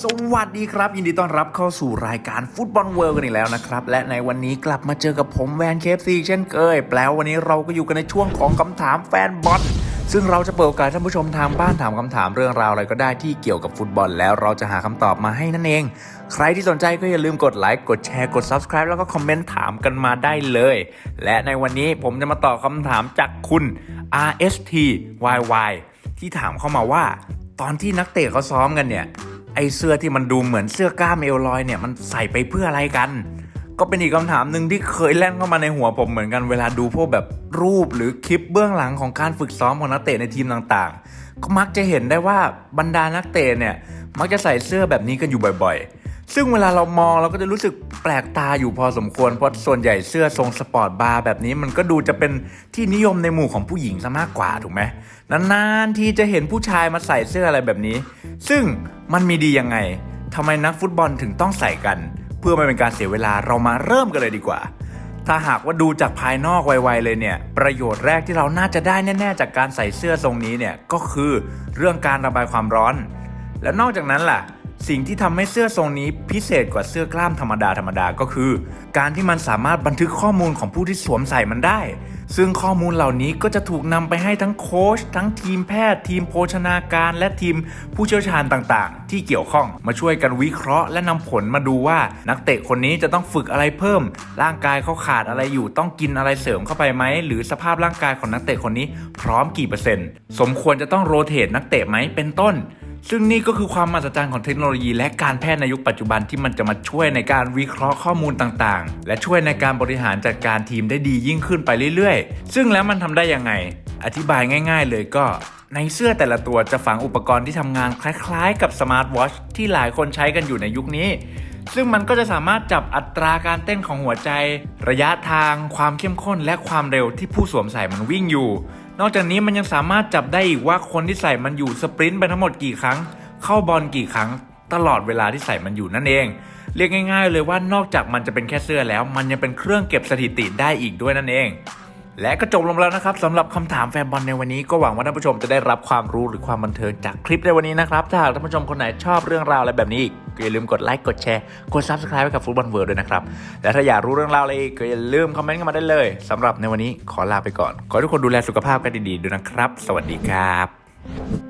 สวัสดีครับ ยินดีต้อนรับเข้าสู่รายการฟุตบอลเวิร์กันอีกแล้วนะครับ และในวันนี้กลับมาเจอกับผมแวนเคฟซีเช่นเคยแปลววันนี้เราก็อยู่กันในช่วงของคำถามแฟนบอลซึ่งเราจะเปิดโอกาสให้ท่านผู้ชมทางบ้านถามคำถามเรื่องราวอะไรก็ได้ที่เกี่ยวกับฟุตบอลแล้วเราจะหาคำตอบมาให้นั่นเอง ใครที่สนใจก็อย่าลืมกดไลค์กดแชร์กด Subscribe แล้วก็คอมเมนต์ถามกันมาได้เลย และในวันนี้ผมจะมาตอบคำถามจากคุณ RSTYY ที่ถามเข้ามาว่า ตอนที่นักเตะเขาซ้อมกันเนี่ย ไอเสื้อที่มันดูเหมือนเสื้อกล้ามเอวลอยเนี่ยมันใส่ไปเพื่ออะไรกัน ก็เป็นอีกคำถามหนึ่งที่เคยแล่นเข้ามาในหัวผมเหมือนกันเวลาดูพวกแบบรูปหรือคลิปเบื้องหลังของการฝึกซ้อมของนักเตะในทีมต่างๆ ก็มักจะเห็นได้ว่าบรรดานักเตะเนี่ยมักจะใส่เสื้อแบบนี้กันอยู่บ่อยๆ ซึ่งเวลาเรามองเราก็จะรู้สึกแปลกตาอยู่พอสมควร เพราะส่วนใหญ่เสื้อทรงสปอร์ตบาร์แบบนี้มันก็ดูจะเป็นที่นิยมในหมู่ของผู้หญิงซะมากกว่าถูกไหมนานๆที่จะเห็นผู้ชายมาใส่เสื้ออะไรแบบนี้ ซึ่งมันมีดียังไงทำไมนักฟุตบอลถึงต้องใส่กัน เพื่อไม่เป็นการเสียเวลาเรามาเริ่มกันเลยดีกว่า ถ้าหากว่าดูจากภายนอกไวๆเลยเนี่ย ประโยชน์แรกที่เราน่าจะได้แน่ๆ จากการใส่เสื้อทรงนี้เนี่ยก็คือเรื่องการระบายความร้อน แล้วนอกจากนั้นล่ะ สิ่งที่ทำให้เสื้อทรงนี้พิเศษกว่าเสื้อกล้ามธรรมดาธรรมดาก็คือ การที่มันสามารถบันทึกข้อมูลของผู้ที่สวมใส่มันได้ ซึ่งข้อมูลเหล่านี้ก็จะถูกนำไปให้ทั้งโค้ชทั้งทีมแพทย์ ทีมโภชนาการ และทีมผู้เชี่ยวชาญต่างๆ ที่เกี่ยวข้องมาช่วยกันวิเคราะห์ และนำผลมาดูว่านักเตะคนนี้จะต้องฝึกอะไรเพิ่ม ร่างกายเขาขาดอะไรอยู่ ต้องกินอะไรเสริมเข้าไปไหมหรือสภาพร่างกายของนักเตะคนนี้ พร้อมกี่เปอร์เซ็นต์ สมควรจะต้องโรเตทนักเตะไหมเป็นต้น ซึ่งนี่ก็คือความมหัศจรรย์ของเทคโนโลยีและการแพทย์ในยุคปัจจุบันที่มันจะมาช่วยในการวิเคราะห์ข้อมูลต่างๆ และช่วยในการบริหารจัดการทีมได้ดียิ่งขึ้นไปเรื่อยๆ ซึ่งแล้วมันทำได้ยังไง อธิบายง่าย ๆ เลยก็ในเสื้อแต่ละตัวจะฝังอุปกรณ์ที่ทำงานคล้ายๆ กับสมาร์ทวอชที่หลายคนใช้กันอยู่ในยุคนี้ ซึ่งมันก็จะสามารถจับอัตราการเต้นของหัวใจ ระยะทาง ความเข้มข้นและความเร็วที่ผู้สวมใส่มันวิ่งอยู่ นอกจากนี้มันยังสามารถจับได้อีกว่าคนที่ใส่มันอยู่สปรินต์ไปทั้งหมดกี่ครั้ง เข้าบอลกี่ครั้ง ตลอดเวลาที่ใส่มันอยู่นั่นเอง เรียกง่าย ๆ เลยว่านอกจากมันจะเป็นแค่เสื้อแล้ว มันยังเป็นเครื่องเก็บสถิติได้อีกด้วยนั่นเอง และก็จบลงแล้วนะครับสำหรับคำถามแฟนบอลในวันนี้ก็หวังว่าท่านผู้ชมจะได้รับความรู้หรือความบันเทิงจากคลิปในวันนี้นะครับ ถ้าหากท่านผู้ชมคนไหนชอบเรื่องราวอะไรแบบนี้อีกก็อย่าลืมกดไลค์กดแชร์กด subscribe ให้กับฟุตบอลเวิร์ด้วยนะครับ และถ้าอยากรู้เรื่องราวอะไรก็อย่าลืมคอมเมนต์กันมาได้เลยสำหรับในวันนี้ขอลาไปก่อน ขอให้ทุกคนดูแลสุขภาพกันดีๆด้วยนะครับ สวัสดีครับ